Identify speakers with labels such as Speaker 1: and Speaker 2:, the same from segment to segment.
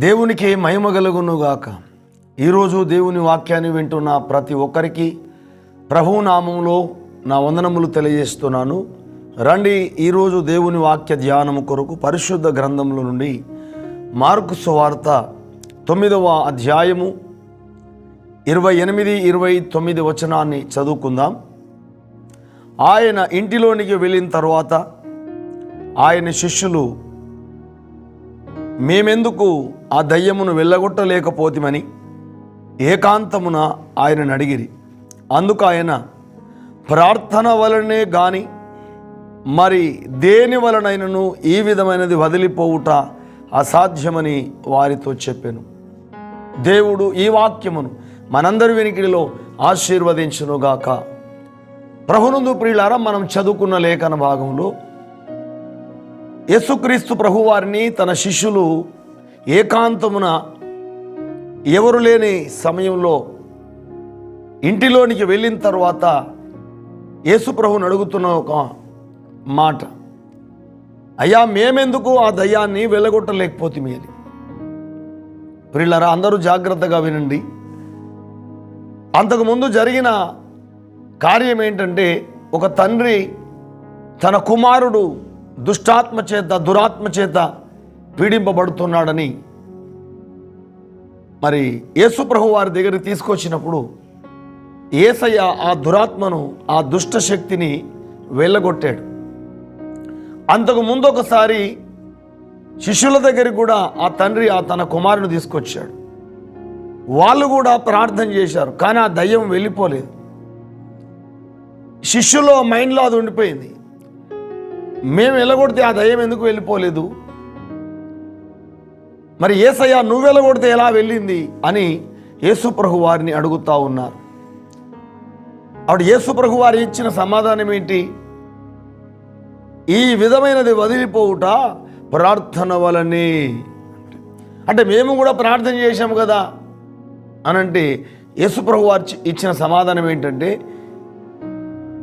Speaker 1: దేవునికి మహిమ కలుగునుగాక. ఈరోజు దేవుని వాక్యాన్ని వింటున్న ప్రతి ఒక్కరికి ప్రభు నామంలో నా వందనములు తెలియజేస్తున్నాను. రండి ఈరోజు దేవుని వాక్య ధ్యానము కొరకు పరిశుద్ధ గ్రంథముల నుండి మార్కు సువార్త తొమ్మిదవ అధ్యాయము ఇరవై ఎనిమిది ఇరవై తొమ్మిది వచనాన్ని చదువుకుందాం. ఆయన ఇంటిలోనికి వెళ్ళిన తర్వాత ఆయన శిష్యులు మేమెందుకు ఆ దయ్యమును వెళ్ళగొట్టలేకపోతిమని ఏకాంతమున ఆయనను అడిగిరి. అందుకు ఆయన ప్రార్థన వలనే గాని మరి దేని వలనైనను ఈ విధమైనది వదిలిపోవుట అసాధ్యమని వారితో చెప్పాను. దేవుడు ఈ వాక్యమును మనందరి వెనికిడిలో ఆశీర్వదించునుగాక. ప్రభునందు ప్రియులారా మనం చదువుకున్న లేఖన భాగంలో యేసుక్రీస్తు ప్రభువారిని తన శిష్యులు ఏకాంతమున ఎవరు లేని సమయంలో ఇంటిలోనికి వెళ్ళిన తర్వాత యేసుప్రభుని అడుగుతున్న ఒక మాట. అయ్యా మేమెందుకు ఆ దయ్యాన్ని వెళ్ళగొట్టలేకపోతుంది అని. ప్రిల్లరా అందరూ జాగ్రత్తగా వినండి. అంతకుముందు జరిగిన కార్యం ఏంటంటే ఒక తండ్రి తన కుమారుడు దుష్టాత్మ చేత దురాత్మ చేత పీడింపబడుతున్నాడని మరి యేసుప్రభు వారి దగ్గరికి తీసుకొచ్చినప్పుడు ఏసయ్య ఆ దురాత్మను ఆ దుష్ట శక్తిని వెళ్ళగొట్టాడు. అంతకు ముందు ఒకసారి శిష్యుల దగ్గరికి కూడా ఆ తండ్రి ఆ తన కుమారుని తీసుకొచ్చాడు. వాళ్ళు కూడా ప్రార్థన చేశారు కానీ ఆ దయ్యం వెళ్ళిపోలేదు. శిష్యులో మైండ్లో అది ఉండిపోయింది. మేము వెళ్ళగొడితే ఆ దయ్యం ఎందుకు వెళ్ళిపోలేదు? మరి ఏసయ్య నువ్వు వెళ్ళగొడితే ఎలా వెళ్ళింది? అని యేసుప్రభు వారిని అడుగుతా ఉన్నారు. ఆవిడ యేసుప్రభు వారు ఇచ్చిన సమాధానం ఏంటి? ఈ విధమైనది వదిలిపోవుట ప్రార్థన వలనే అంటే. మేము కూడా ప్రార్థన చేశాము కదా అనంటే యేసుప్రభు వారు ఇచ్చిన సమాధానం ఏంటంటే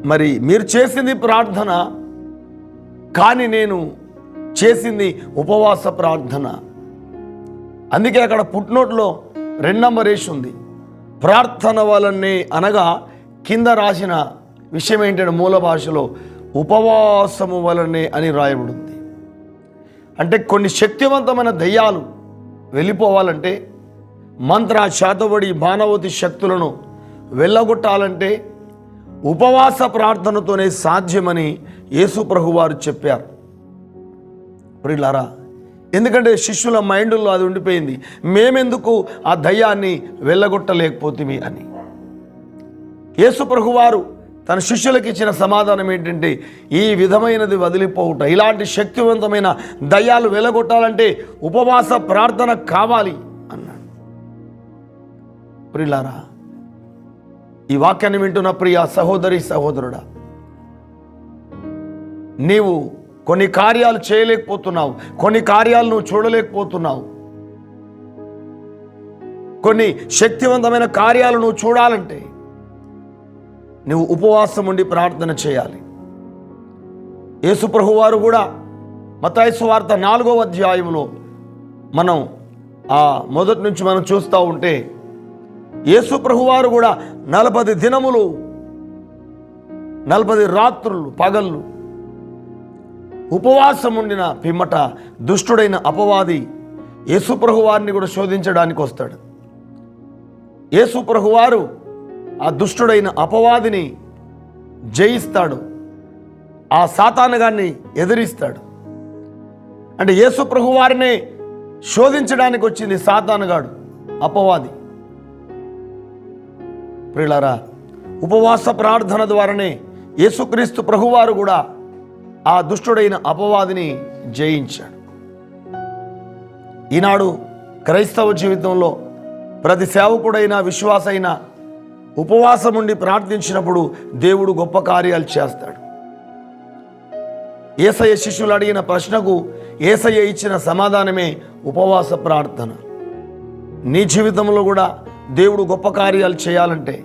Speaker 1: మరి మీరు చేసింది ప్రార్థన కానీ నేను చేసింది ఉపవాస ప్రార్థన. అందుకే అక్కడ పుట్నోట్లో రెండు నంబర్ వేసి ఉంది. ప్రార్థన వలనే అనగా కింద రాసిన విషయం ఏంటంటే మూల భాషలో ఉపవాసము వలనే అని రాయబడింది. అంటే కొన్ని శక్తివంతమైన దయ్యాలు వెళ్ళిపోవాలంటే మంత్ర శాతబడి మానవతి శక్తులను వెళ్ళగొట్టాలంటే ఉపవాస ప్రార్థనతోనే సాధ్యమని యేసు వారు చెప్పారు. ప్రిలారా ఎందుకంటే శిష్యుల మైండ్లో అది ఉండిపోయింది. మేమెందుకు ఆ దయ్యాన్ని వెళ్ళగొట్టలేకపోతుంది అని. యేసుప్రభు వారు తన శిష్యులకు ఇచ్చిన సమాధానం ఏంటంటే ఈ విధమైనది వదిలిపోవుట ఇలాంటి శక్తివంతమైన దయ్యాలు వెలగొట్టాలంటే ఉపవాస ప్రార్థన కావాలి అన్నాడు. ప్రిలారా ఈ వాక్యాన్ని వింటున్న ప్రియ సహోదరి సహోదరుడా నీవు కొన్ని కార్యాలు చేయలేకపోతున్నావు కొన్ని కార్యాలు నువ్వు చూడలేకపోతున్నావు. కొన్ని శక్తివంతమైన కార్యాలు నువ్వు చూడాలంటే నువ్వు ఉపవాసం ఉండి ప్రార్థన చేయాలి. యేసుప్రభు వారు కూడా మతాయసు వార్త నాలుగవ అధ్యాయంలో మనం ఆ మొదటి నుంచి మనం చూస్తూ ఉంటే యేసు ప్రభువారు కూడా నలభై దినములు నలభై రాత్రులు పగళ్ళు ఉపవాసం ఉండిన పిమ్మట దుష్టుడైన అపవాది యేసుప్రభు వారిని కూడా శోధించడానికి వస్తాడు. యేసుప్రభు వారు ఆ దుష్టుడైన అపవాదిని జయిస్తాడు. ఆ సాతానగాన్ని ఎదిరిస్తాడు. అంటే యేసుప్రహువారినే శోధించడానికి వచ్చింది సాతానగాడు అపవాది. ప్రియులారా ఉపవాస ప్రార్థన ద్వారానే యేసుక్రీస్తు ప్రభువారు కూడా ఆ దుష్టుడైన అపవాదిని జయించాడు. ఈనాడు క్రైస్తవ జీవితంలో ప్రతి సేవకుడైన విశ్వాసైన ఉపవాసం ఉండి ప్రార్థించినప్పుడు దేవుడు గొప్ప కార్యాలు చేస్తాడు. ఏసయ్య శిష్యులు అడిగిన ప్రశ్నకు ఏసయ్య ఇచ్చిన సమాధానమే ఉపవాస ప్రార్థన. నీ జీవితంలో కూడా దేవుడు గొప్ప కార్యాలు చేయాలంటే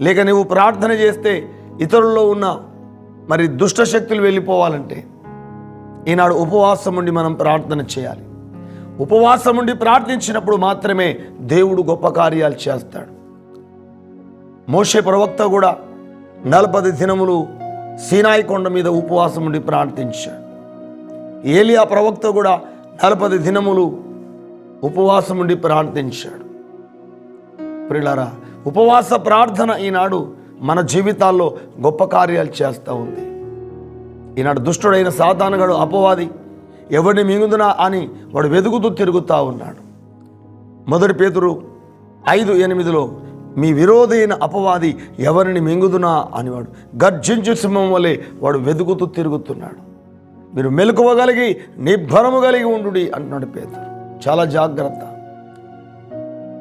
Speaker 1: లేక నువ్వు ప్రార్థన చేస్తే ఇతరుల్లో ఉన్న మరి దుష్ట శక్తులు వెళ్ళిపోవాలంటే ఈనాడు ఉపవాసం ఉండి మనం ప్రార్థన చేయాలి. ఉపవాసం ఉండి ప్రార్థించినప్పుడు మాత్రమే దేవుడు గొప్ప కార్యాలు చేస్తాడు. మోషే ప్రవక్త కూడా నలపది దినములు సీనాయి కొండ మీద ఉపవాసం ఉండి ప్రార్థించాడు. ఏలియా ప్రవక్త కూడా నలపది దినములు ఉపవాసం ఉండి ప్రార్థించాడు. ప్రిలారా ఉపవాస ప్రార్థన ఈనాడు మన జీవితాల్లో గొప్ప కార్యాలు చేస్తూ ఉంది. ఈనాడు దుష్టుడైన సాతానుగాడు అపవాది ఎవరిని మింగుదునా అని వాడు వెతుకుతూ తిరుగుతూ ఉన్నాడు. మొదటి పేతురు ఐదు ఎనిమిదిలో మీ విరోధైన అపవాది ఎవరిని మింగుదునా అనేవాడు గర్జించు సింహం వలె వాడు వెతుకుతూ తిరుగుతున్నాడు. మీరు మెలకువగలిగి నిబ్బరము కలిగి ఉండు అంటున్నాడు పేతురు. చాలా జాగ్రత్త.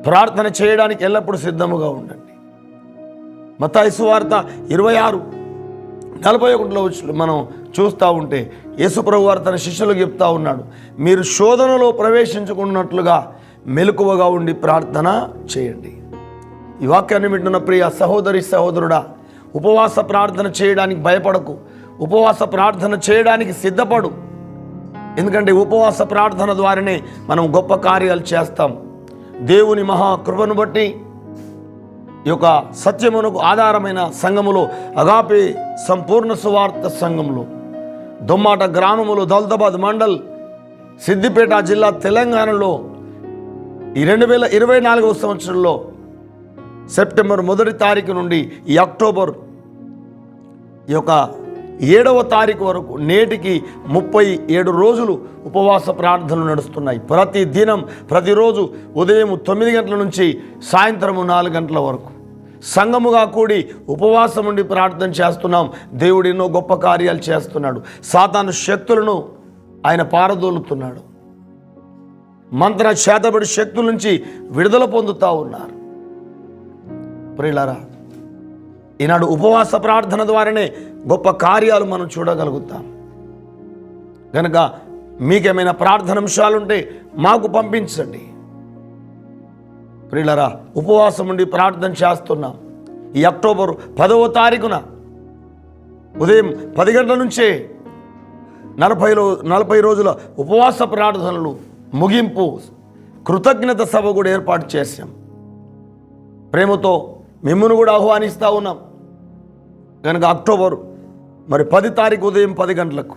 Speaker 1: ప్రార్థన చేయడానికి ఎల్లప్పుడూ సిద్ధముగా ఉండండి. మతాయసు వార్త ఇరవై ఆరు నలభై ఒకటిలో మనం చూస్తూ ఉంటే యేసుప్రభు వారు తన శిష్యులకు చెప్తా ఉన్నాడు మీరు శోధనలో ప్రవేశించుకున్నట్లుగా మెలకువగా ఉండి ప్రార్థన చేయండి. ఈ వాక్యాన్ని వింటున్న ప్రియ సహోదరి సహోదరుడా ఉపవాస ప్రార్థన చేయడానికి భయపడకు ఉపవాస ప్రార్థన చేయడానికి సిద్ధపడు. ఎందుకంటే ఉపవాస ప్రార్థన ద్వారానే మనం గొప్ప కార్యాలు చేస్తాం. దేవుని మహాకృపను బట్టి ఈ యొక్క సత్యమునకు ఆధారమైన సంఘములో అగాపే సంపూర్ణ సువార్త సంఘములు దొమ్మాట గ్రామములో దౌలతాబాద్ మండల్ సిద్దిపేట జిల్లా తెలంగాణలో ఈ రెండు వేల ఇరవై నాలుగవ సంవత్సరంలో సెప్టెంబర్ మొదటి తారీఖు నుండి ఈ అక్టోబర్ ఈ యొక్క ఏడవ తారీఖు వరకు నేటికి ముప్పై ఏడు రోజులు ఉపవాస ప్రార్థనలు నడుస్తున్నాయి. ప్రతి దినం ప్రతిరోజు ఉదయం తొమ్మిది గంటల నుంచి సాయంత్రము నాలుగు గంటల వరకు. సంఘముగా కూడి ఉపవాసం ఉండి ప్రార్థన చేస్తున్నాం. దేవుడు ఎన్నో గొప్ప కార్యాలు చేస్తున్నాడు. సాతాను శక్తులను ఆయన పారదోలుతున్నాడు. మంత్ర చేతబడి శక్తుల నుంచి విడుదల పొందుతూ ఉన్నారు. ప్రియులరా ఈనాడు ఉపవాస ప్రార్థన ద్వారానే గొప్ప కార్యాలు మనం చూడగలుగుతాం. కనుక మీకేమైనా ప్రార్థన అంశాలుంటే మాకు పంపించండి. ప్రియులరా ఉపవాసం ఉండి ప్రార్థన చేస్తున్నాం. ఈ అక్టోబర్ పదవ తారీఖున ఉదయం పది గంటల నుంచే నలభై రో నలభై రోజుల ఉపవాస ప్రార్థనలు ముగింపు కృతజ్ఞత సభ కూడా ఏర్పాటు చేశాం. ప్రేమతో మిమ్మల్ని కూడా ఆహ్వానిస్తూ ఉన్నాం. కనుక అక్టోబర్ మరి పది తారీఖు ఉదయం పది గంటలకు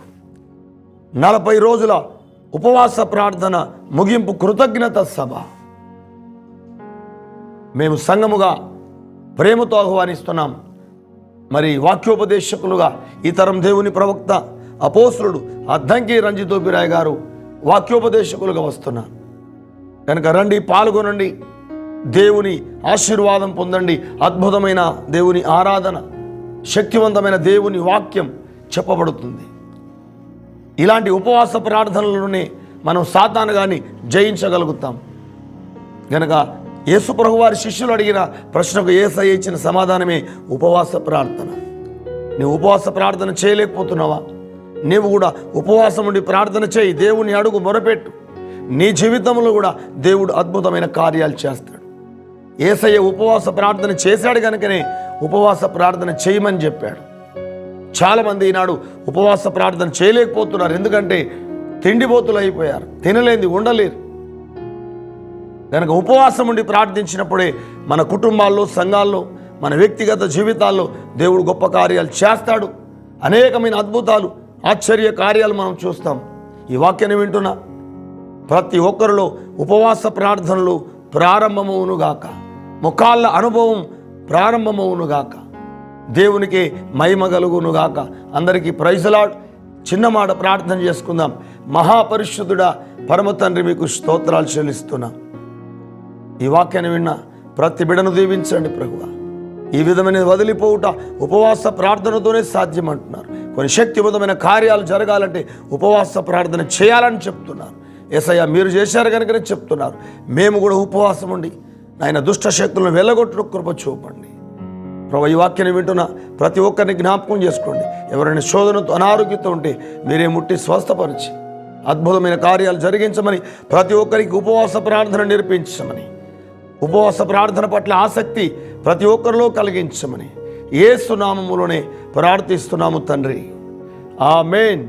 Speaker 1: నలభై రోజుల ఉపవాస ప్రార్థన ముగింపు కృతజ్ఞత సభ. మేము సంఘముగా ప్రేమతో ఆహ్వానిస్తున్నాం. మరి వాక్యోపదేశకులుగా ఈ తరం దేవుని ప్రవక్త అపోసురుడు అద్దంకి రంజితోపిరాయ్ గారు వాక్యోపదేశకులుగా వస్తున్నారు. కనుక రండి పాల్గొనండి దేవుని ఆశీర్వాదం పొందండి అద్భుతమైన దేవుని ఆరాధన శక్తివంతమైన దేవుని వాక్యం చెప్పబడుతుంది. ఇలాంటి ఉపవాస ప్రార్థనలలోనే మనం సాతాను కానీ జయించగలుగుతాం. గనక యేసుప్రభు వారి శిష్యులు అడిగిన ప్రశ్నకు ఏసయ్య ఇచ్చిన సమాధానమే ఉపవాస ప్రార్థన. నీవు ఉపవాస ప్రార్థన చేయలేకపోతున్నావా? నీవు కూడా ఉపవాసం ఉండి ప్రార్థన చేయి దేవుని అడుగు మొరపెట్టు. నీ జీవితంలో కూడా దేవుడు అద్భుతమైన కార్యాలు చేస్తాడు. ఏసయ్య ఉపవాస ప్రార్థన చేశాడు కనుకనే ఉపవాస ప్రార్థన చేయమని చెప్పాడు. చాలామంది ఈనాడు ఉపవాస ప్రార్థన చేయలేకపోతున్నారు. ఎందుకంటే తిండిపోతులు అయిపోయారు. తినలేంది ఉండలేరు. కనుక ఉపవాసం ఉండి ప్రార్థించినప్పుడే మన కుటుంబాల్లో సంఘాల్లో మన వ్యక్తిగత జీవితాల్లో దేవుడు గొప్ప కార్యాలు చేస్తాడు. అనేకమైన అద్భుతాలు ఆశ్చర్య కార్యాలు మనం చూస్తాం. ఈ వాక్యాన్ని వింటున్నా ప్రతి ఒక్కరిలో ఉపవాస ప్రార్థనలు ప్రారంభమవునుగాక ముఖాళ్ళ అనుభవం ప్రారంభమవునుగాక. దేవునికి మహిమ కలుగునుగాక. అందరికీ ప్రైజలాడ్ చిన్న మాట ప్రార్థన చేసుకుందాం. మహాపరిశుద్ధుడా పరమ తండ్రి మీకు స్తోత్రాలు చెల్లిస్తున్నా. ఈ వాక్యాన్ని విన్న ప్రతి బిడను దీవించండి ప్రభువ. ఈ విధమైన వదిలిపోవుట ఉపవాస ప్రార్థనతోనే సాధ్యం అంటున్నారు కొన్ని శక్తివంతమైన కార్యాలు జరగాలంటే ఉపవాస ప్రార్థన చేయాలని చెప్తున్నారు. ఎసయ్య మీరు చేశారు కనుకనే చెప్తున్నారు. మేము కూడా ఉపవాసం ఉండి నాయన దుష్ట శక్తులను వెళ్ళగొట్టు కృప చూపండి. ప్రభు ఈ వాక్యాన్ని వింటున్న ప్రతి ఒక్కరిని జ్ఞాపకం చేసుకోండి. ఎవరైనా శోధనతో అనారోగ్యంతో ఉంటే మీరే ముట్టి స్వస్థపరిచి అద్భుతమైన కార్యాలు జరిగించమని ప్రతి ఒక్కరికి ఉపవాస ప్రార్థన నేర్పించమని ఉపవాస ప్రార్థన పట్ల ఆసక్తి ప్రతి ఒక్కరిలో కలిగించమని ఏసునామములోనే ప్రార్థిస్తున్నాము తండ్రి. ఆ మెయిన్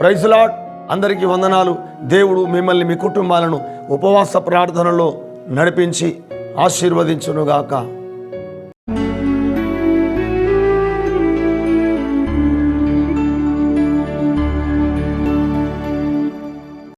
Speaker 1: ప్రైజ్లాట్ అందరికీ వందనాలు. దేవుడు మిమ్మల్ని మీ కుటుంబాలను ఉపవాస ప్రార్థనలో నడిపించి ఆశీర్వదించునుగాక.